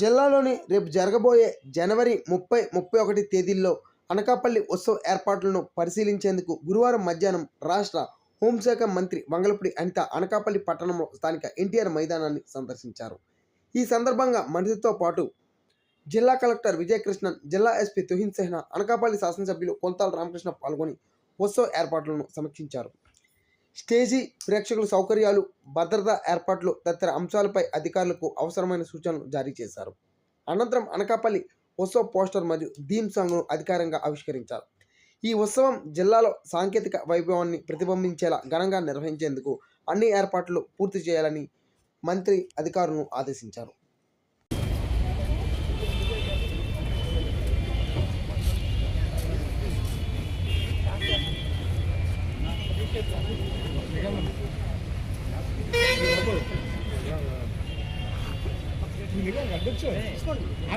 జిల్లాలోని రేపు జరగబోయే జనవరి ముప్పై ముప్పై ఒకటి తేదీల్లో అనకాపల్లి ఉత్సవ ఏర్పాట్లను పరిశీలించేందుకు గురువారం మధ్యాహ్నం రాష్ట్ర హోంశాఖ మంత్రి వంగలపూడి అనిత అనకాపల్లి పట్టణంలో స్థానిక ఎన్టీఆర్ మైదానాన్ని సందర్శించారు. ఈ సందర్భంగా మంత్రితో పాటు జిల్లా కలెక్టర్ విజయకృష్ణన్ జిల్లా ఎస్పీ తుహిన్ సెహ్నా అనకాపల్లి శాసనసభ్యులు కొంతాల రామకృష్ణ పాల్గొని ఉత్సవ ఏర్పాట్లను సమీక్షించారు. స్టేజీ ప్రేక్షకుల సౌకర్యాలు భద్రతా ఏర్పాట్లు తదితర అంశాలపై అధికారులకు అవసరమైన సూచనలు జారీ చేశారు. అనంతరం అనకాపల్లి ఉత్సవ పోస్టర్ మరియు థీమ్ సాంగ్ను అధికారంగా ఆవిష్కరించారు. ఈ ఉత్సవం జిల్లాలో సాంకేతిక వైభవాన్ని ప్రతిబింబించేలా ఘనంగా నిర్వహించేందుకు అన్ని ఏర్పాట్లు పూర్తి చేయాలని మంత్రి అధికారులను ఆదేశించారు.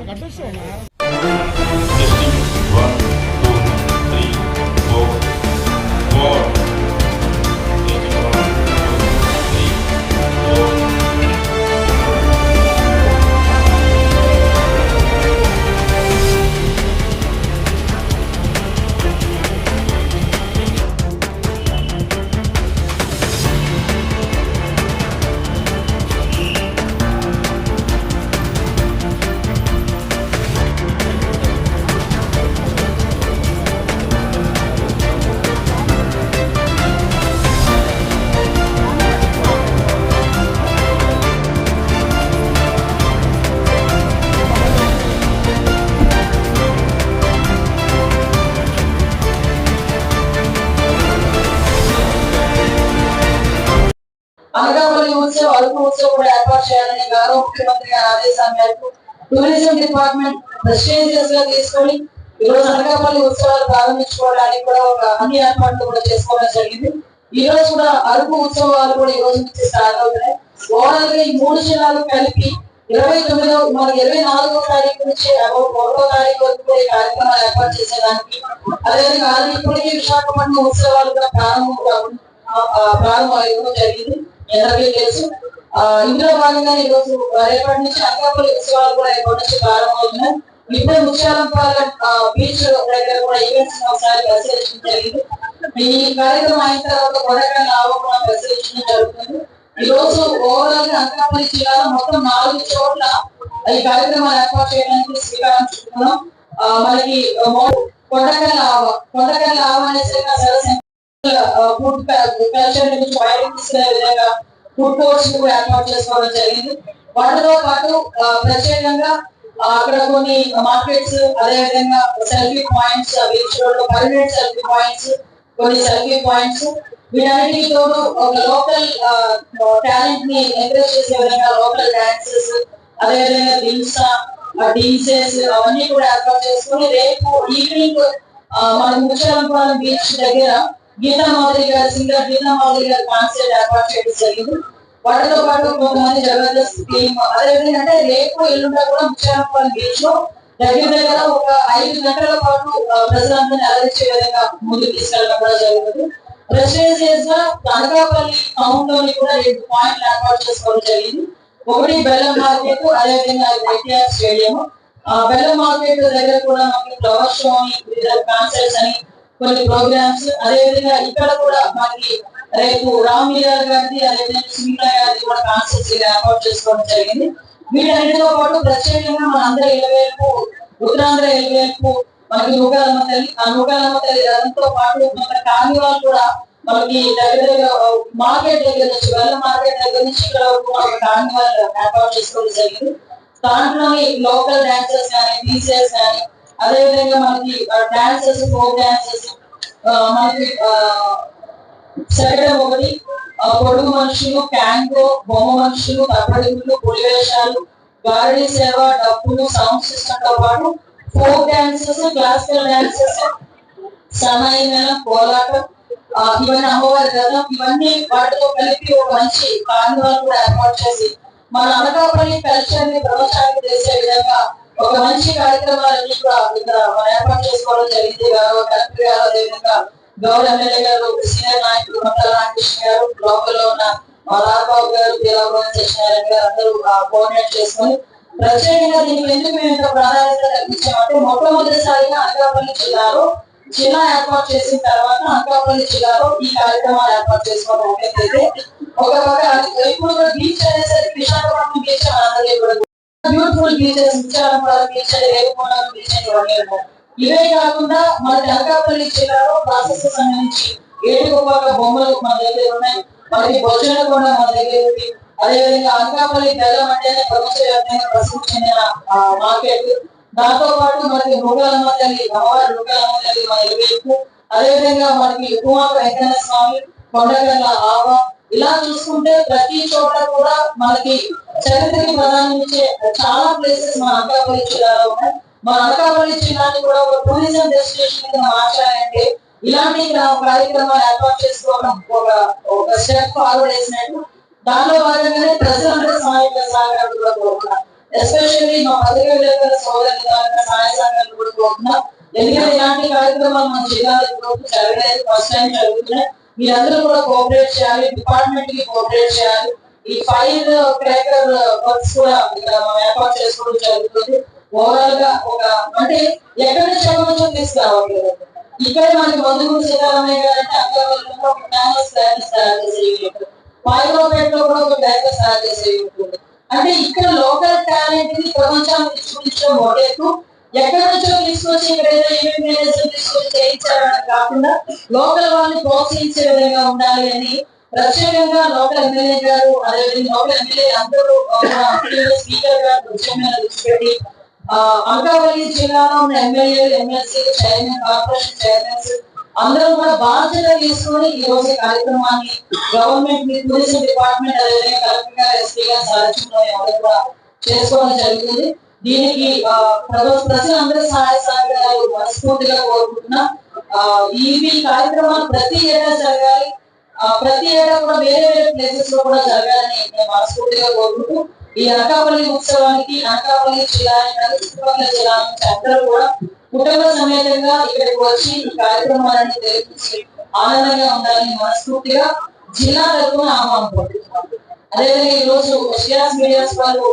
Testing కూడా ఏర్పాటు చేయాలని గౌరవ ముఖ్యమంత్రి గారి ఆదేశాల మేరకు టూరిజం డిపార్ట్మెంట్ ప్రెస్టీజియస్గా తీసుకొని ఈ రోజు అనకాపల్లి ఉత్సవాలు ప్రారంభించుకోవడానికి కూడా ఒక అన్ని ఏర్పాట్లు కూడా చేసుకోవడం జరిగింది. ఈ రోజు కూడా అరకు ఉత్సవాలు కూడా ఈ రోజు నుంచి స్టార్ట్ అవుతున్నాయి. ఓవరాల్గా ఈ మూడు జిల్లాలు కలిపి ఇరవై తొమ్మిదో మన ఇరవై నాలుగో తారీఖు నుంచి ఒకటో తారీఖు వరకు కూడా ఈ కార్యక్రమాలు ఏర్పాటు చేసేదానికి అదేవిధంగా ఆల్రెడీ విశాఖపట్నం ఉత్సవాలు కూడా ప్రారంభం ప్రారంభం జరిగింది. అందరికీ తెలుసు. ఇందులో భాగంగా ఈ రోజు రేపటి నుంచి అనకాపల్లి ఉత్సవాలు కూడా రేపటి నుంచి ప్రారంభమవుతున్నాయి. ఇప్పుడే ముత్యాలంపాలెం బీచ్ దగ్గర కూడా ఈవెంట్స్ ఒకసారి పరిశీలించడం జరిగింది. ఈ కార్యక్రమం అయిన తర్వాత కొడకాల ఆవకుండా పరిశీలించడం జరుగుతుంది. ఈ రోజు ఓవరాల్గా అనకాపల్లి జిల్లాలో మొత్తం నాలుగు చోట్ల ఈ కార్యక్రమాలు ఏర్పాటు చేయడానికి శ్రీకారం చుట్టుకున్నాం. మనకి కొండకల్ ఆవ కొండకల్ ఆవ అనేసి సరస్సు ఫుడ్ కల్చర్ నుంచి బయటకు తీసుకునే విధంగా ఫుడ్ కోర్ట్స్ కూడా ఏర్పాటు చేసుకోవడం జరిగింది. వాటితో పాటు ప్రత్యేకంగా అక్కడ కొన్ని మార్కెట్స్ అదే విధంగా సెల్ఫీ పాయింట్స్ బీచ్ రోడ్లో పర్మనెంట్ సెల్ఫీ పాయింట్స్ కొన్ని సెల్ఫీ పాయింట్స్. వీటన్నిటికి తోడు ఒక లోకల్ టాలెంట్ని ఎంకరేజ్ చేసే విధంగా లోకల్ డాన్సెస్ అదే విధంగా దిల్సా డీజేస్ అవన్నీ కూడా ఏర్పాటు చేసుకొని రేపు ఈవినింగ్ మన ముచ్చాలంపాలెం బీచ్ దగ్గర గీతా మాధురి గారి సింగర్ గీతా మాధురి గారి కాన్సర్ట్ ఏర్పాటు చేయడం జరిగింది. వాటితో పాటు కొంతమంది జబర్దస్త్ టీమ్ అదేవిధంగా అంటే రేపు ఎల్లుండా కూడా ముచ్చాలంపాలెం బీచ్లో దగ్గర దగ్గర ఒక ఐదు గంటల పాటు ప్రజలందరినీ అలరించే విధంగా ముందుకు తీసుకెళ్ళడం కూడా జరుగుతుంది ప్రెసిడెన్సియస్గా అనకాపల్లి టౌన్లోని కూడా రెండు పాయింట్లు ఏర్పాటు చేసుకోవడం జరిగింది. ఒకటి బెల్లం మార్కెట్ అదేవిధంగా ఎన్టీఆర్ స్టేడియం ఆ బెల్లం మార్కెట్ దగ్గర కూడా మనకి ఫ్లవర్ షో అని వివిధ కాన్సర్ట్స్ అని కొన్ని ప్రోగ్రామ్స్ అదేవిధంగా ఇక్కడ కూడా మనకి రేపు రామ్ మిర్యాల గారిది అదేవిధంగా సునీత గారిది కూడా కాన్సర్ట్స్ ఏర్పాటు చేసుకోవడం జరిగింది. వీటన్నిటితో పాటు ప్రత్యేకంగా మన అందరి ఇలవేపు ఉత్తరాంధ్ర ఇలవేపు మనకి నూకాలమ్మ తల్లి ఆ నూకాలమ్మ తల్లి రథంతో పాటు మన కార్నివాల్ కూడా మనకి దగ్గర దగ్గర మార్కెట్ దగ్గర నుంచి వెళ్ళ మార్కెట్ దగ్గర నుంచి ఇక్కడ వరకు మనకి కార్నివాల్ ఏర్పాటు చేసుకోవడం జరిగింది. దాంట్లోని లోకల్ డాన్సర్స్ కానీ డీజేస్ కానీ అదేవిధంగా మనకి డాన్సెస్ ఫోక్ డాన్సెస్ మనకి శకటం ఒకటి పొడుగు మనుషులు క్యాంగో బొమ్మ మనుషులు తప్పడుగులు పులివేషాలు గారడీ సేవ డబ్బులు సౌండ్ సిస్టమ్తో పాటు ఫోక్ డాన్సెస్ క్లాసికల్ డాన్సెస్ సమయమైన కోలాటం ఇవన్నీ అమ్మవారి రథం ఇవన్నీ వాటితో కలిపి ఒక మంచి కార్నివాల్ కూడా ఏర్పాటు చేసి మన అనకాపల్లి కల్చర్ని ప్రపంచానికి చేసే విధంగా ఒక మంచి కార్యక్రమాలన్నీ కూడా ఏర్పాటు చేసుకోవడం జరిగింది. గౌరవ కలెక్టర్ గారు అదేవిధంగా గౌరవ ఎమ్మెల్యే గారు సీనియర్ నాయకులు మంతల రామకృష్ణ గారు లోకల్లో ఉన్న రాఘబాబు గారు దేవాబాబు సత్యనారాయణ గారు అందరూ కోఆర్డినేట్ చేసుకొని ప్రత్యేకంగా దీనికి ఎందుకు మేము ఇంత ప్రాధాన్యత కల్పించామంటే మొట్టమొదటిసారిగా అనకాపల్లి జిల్లాలో జిల్లా ఏర్పాటు చేసిన తర్వాత అనకాపల్లి జిల్లాలో ఈ కార్యక్రమాలు ఏర్పాటు చేసుకోవడం అయితే ఒక పక్క ఇప్పుడు బీచ్ అనేసరికి విశాఖపట్నం బీచ్ అందరికీ కూడా బ్యూటిఫుల్ బీచెస్ ముత్యాలపురం బీచ్ రేపుకోవడం బీచ్ ఇవన్నీ ఇవే కాకుండా మన అనకాపల్లి జిల్లాలో ప్రాసెస్ సంబంధించి ఏడుకోపాక బొమ్మలు మన దగ్గర ఉన్నాయి. మరి భోజన కూడా మన దగ్గర ఉంది. అదేవిధంగా అనకాపల్లి బెల్లం అంటేనే ప్రపంచవ్యాప్తంగా ప్రసిద్ధి చెందిన మార్కెట్. దాంతో పాటు మనకి మృగాలమ్మ తల్లి అమ్మవారి మృగాలమ్మ తల్లి మన ఇరవై అదేవిధంగా మనకి ఉపమాక వెంకన్న స్వామి కొండగల్ల ఆవ ఇలా చూసుకుంటే ప్రతి చోట కూడా మనకి చరిత్రకి ప్రధానించే చాలా ప్లేసెస్ మన అనకాపల్లి జిల్లాలో ఉన్నాయి. మన అనకాపల్లి జిల్లాని కూడా ఒక టూరిజం డెస్టినేషన్ కింద మార్చాలంటే ఇలాంటి కార్యక్రమాలు ఏర్పాటు చేసుకోవడం ఒక ఒక స్టెప్ ఫార్వర్డ్ వేసినట్టు దానిలో భాగంగానే ప్రజలందరూ సహాయక సహకారాలు కూడా కోరుతున్నాం ఎస్పెషల్లీ మా పత్రికా విలేకరుల సోదరుల ద్వారా సహాయ సహకారాలు కూడా కోరుతున్నాం ఎందుకంటే ఇలాంటి కార్యక్రమాలు మన జిల్లాలో ఇప్పుడు జరగలేదు ఫస్ట్ టైం జరుగుతున్నాయి మీరందరూ కూడా కోఆపరేట్ చేయాలి డిపార్ట్మెంట్కి కోఆపరేట్ చేయాలి. ఈ ఫైర్ క్రాకర్ వర్క్స్ కూడా ఇక్కడ ఏర్పాటు చేసుకోవడం జరుగుతుంది. ఓవరాల్గా ఒక అంటే ఎక్కడ నుంచి ఎక్కడి నుంచో తీసుకురావాలి ఇక్కడ మనకి మందుగురు సీతారామయ్య గారు అంటే అక్కడ ఒక ఫేమస్ క్రాకర్స్ తయారు చేసే యూనిట్ కూడా ఒక క్రాకర్స్ తయారు చేసే ఉంటుంది. అంటే ఇక్కడ లోకల్ టాలెంట్ని ప్రపంచానికి చూపించడం ఒకటేకు ఎక్కడి నుంచో తీసుకొచ్చి ఈవెంట్ మేనేజర్ తీసుకొచ్చి చేయించాలని కాకుండా లోకల్ వాళ్ళని ప్రోత్సహించే విధంగా ఉండాలి అని ప్రత్యేకంగా లోకల్ ఎమ్మెల్యే గారు అదేవిధంగా లోకల్ ఎమ్మెల్యే అందరూ స్పీకర్ గారు దృశ్యం దృష్టి అనకాపల్లి జిల్లాలో ఉన్న ఎమ్మెల్యేలు ఎమ్మెల్సీ చైర్మన్ కార్పొరేషన్ చైర్మన్స్ అందరూ కూడా బాధ్యత తీసుకొని ఈ రోజు కార్యక్రమాన్ని గవర్నమెంట్ని టూరిజం డిపార్ట్మెంట్ అదేవిధంగా కలెక్టర్ గారు ఎస్పీ గారు సారథ్యంలో ఎవరు కూడా చేసుకోవడం జరుగుతుంది. దీనికి ఆ, ప్రజలందరూ సహాయ సహకారాలు మనస్ఫూర్తిగా కోరుకుంటున్నా. ఆ, ఇవి కార్యక్రమాలు ప్రతి ఏటా జరగాలి. ప్రతి ఏటా కూడా వేరే వేరే ప్లేసెస్లో కూడా జరగాలని నేను మనస్ఫూర్తిగా కోరుకుంటూ ఈ అనకాపల్లి ఉత్సవానికి అనకాపల్లి జిల్లా చుట్టుపక్కల జిల్లా నుంచి అందరూ కూడా కుటుంబ సమేతంగా ఇక్కడికి వచ్చి ఈ కార్యక్రమాలను తెలిపించి ఆనందంగా ఉండాలని మనస్ఫూర్తిగా జిల్లా తరఫున ఆహ్వానం పంపిస్తున్నాం అదేవిధంగా ఈ రోజు మీడియాస్ వాళ్ళు